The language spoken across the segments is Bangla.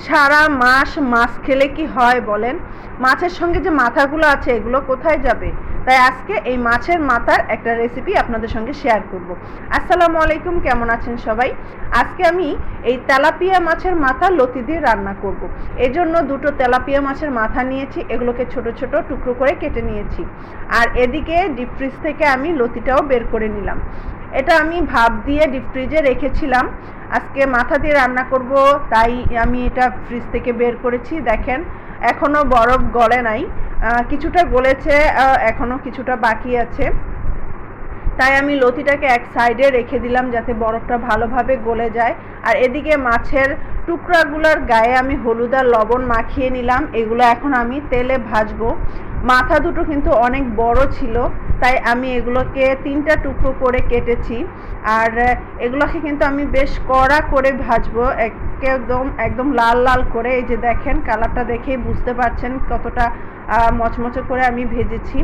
সারা মাস মাছ খেলে কি হয় বলেন? মাছের সঙ্গে যে মাথাগুলো আছে, এগুলো কোথায় যাবে? তাই আজকে এই মাছের মাথার একটা রেসিপি আপনাদের সঙ্গে শেয়ার করব। আসসালামু আলাইকুম, কেমন আছেন সবাই? আজকে আমি এই তেলাপিয়া মাছের মাথা লতি দিয়ে রান্না করব। এজন্য দুটো তেলাপিয়া মাছের মাথা নিয়েছি, এগুলোকে ছোট ছোট টুকরো করে কেটে নিয়েছি। আর এদিকে ডিপ ফ্রিজ থেকে আমি লতিটাও বের করে নিলাম। এটা আমি ভাপ দিয়ে ডিপ ফ্রিজে রেখেছিলাম। আজকে মাথা দিয়ে রান্না করব, তাই আমি এটা ফ্রিজ থেকে বের করেছি, দেখেন। এখনও বরফ গলে নাই। কিছুটা গলেছে এখনও কিছুটা বাকি আছে। তাই আমি লতিটাকে এক সাইডে রেখে দিলাম যাতে বরফটা ভালোভাবে গলে যায়। আর এদিকে মাছের টুকরাগুলোর গায়ে আমি হলুদ আর লবণ মাখিয়ে নিলাম। এগুলো এখন আমি তেলে ভাজবো। মাথা দুটো কিন্তু অনেক বড় ছিল, তাই আমি এগুলোকে তিনটা টুকরো করে কেটেছি। আর এগুলোকে কিন্তু আমি বেশ কড়া করে ভাজবো, একদম একদম লাল লাল করে। এই যে দেখেন, কালারটা দেখেই বুঝতে পারছেন কতটা মচমচে করে আমি ভেজেছি।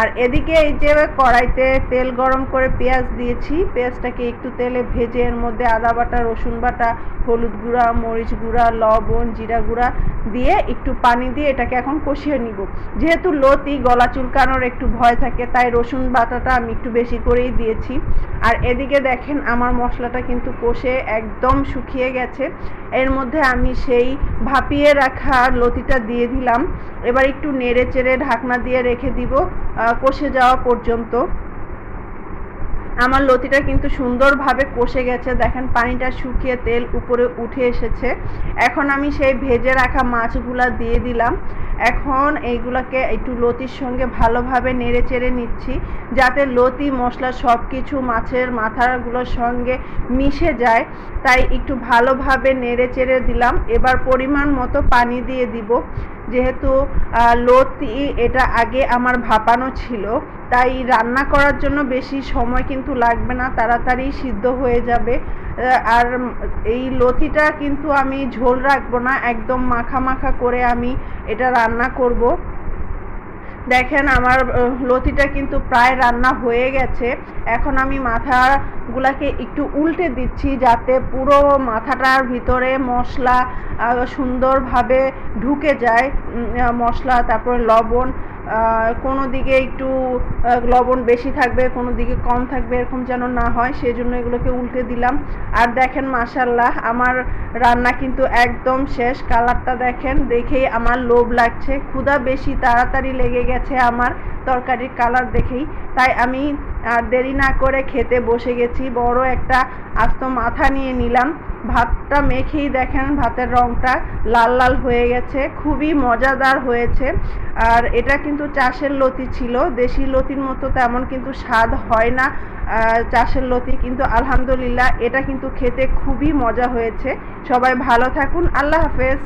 আর এদিকে এই যে কড়াইতে তেল গরম করে পেঁয়াজ দিয়েছি, পেঁয়াজটাকে একটু তেলে ভেজে এর মধ্যে আদা বাটা, রসুন বাটা, হলুদ গুঁড়া, মরিচ গুঁড়া, লবণ, জিরা গুঁড়া দিয়ে একটু পানি দিয়ে এটাকে এখন কষিয়ে নিব। যেহেতু লতি, গলা চুলকানোর একটু ভয় থাকে, তাই রসুন বাটাটা আমি একটু বেশি করেই দিয়েছি। আর এদিকে দেখেন আমার মশলাটা কিন্তু কষে একদম শুকিয়ে গেছে। এর মধ্যে আমি সেই ভাপিয়ে রাখা লতিটা দিয়ে দিলাম। এবার একটু নেড়ে চেড়ে ঢাকনা দিয়ে রেখে দিব কষে যাওয়া পর্যন্ত। আমার লতিটা কিন্তু সুন্দরভাবে কষে গেছে। দেখেন, পানিটা শুকিয়ে তেল উপরে উঠে এসেছে। এখন আমি সেই ভেজে রাখা মাছগুলা দিয়ে দিলাম। এখন এইগুলাকে একটু লতির সঙ্গে ভালোভাবে নেড়ে চেড়ে নিচ্ছি, যাতে লতি, মশলা সব কিছু মাছের মাথাগুলোর সঙ্গে মিশে যায়। তাই একটু ভালোভাবে নেড়ে চেড়ে দিলাম। এবার পরিমাণ মতো পানি দিয়ে দিব। যেহেতু লতি এটা আগে আমার ভাপানো ছিল, তাই রান্না করার জন্য বেশি সময় কিন্তু লাগবে না, তাড়াতাড়ি সিদ্ধ হয়ে যাবে। আর এই লতিটা কিন্তু আমি ঝোল রাখব না, একদম মাখা মাখা করে আমি এটা রান্না করব। দেখেন আমার লতিটা কিন্তু প্রায় রান্না হয়ে গেছে। এখন আমি মাথাগুলাকে একটু উল্টে দিচ্ছি যাতে পুরো মাথাটার ভিতরে মশলা সুন্দরভাবে ঢুকে যায়। মশলা, তারপরে লবণ কোনো দিকে একটু লবণ বেশি থাকবে, কোনো দিকে কম থাকবে, এরকম যেন না হয় সেই জন্য এগুলোকে উল্টে দিলাম। আর দেখেন মাসাল্লাহ আমার রান্না কিন্তু একদম শেষ। কালারটা দেখেন, দেখেই আমার লোভ লাগছে। ক্ষুধা বেশি, তাড়াতাড়ি লেগে গেছে আমার তরকারির কালার দেখেই। তাই আমি আর দেরি না করে খেতে বসে গেছি। বড় একটা আস্ত মাথা নিয়ে নিলাম। ভাতটা মেখেই দেখেন, ভাতের রংটা লাল লাল হয়ে গেছে, খুবই মজাদার হয়েছে। আর এটা কিন্তু চাষের লতি ছিল, দেশি লতির মতো তেমন কিন্তু স্বাদ হয় না চাষের লতি, কিন্তু আলহামদুলিল্লাহ এটা কিন্তু খেতে খুবই মজা হয়েছে। সবাই ভালো থাকুন, আল্লাহ হাফেজ।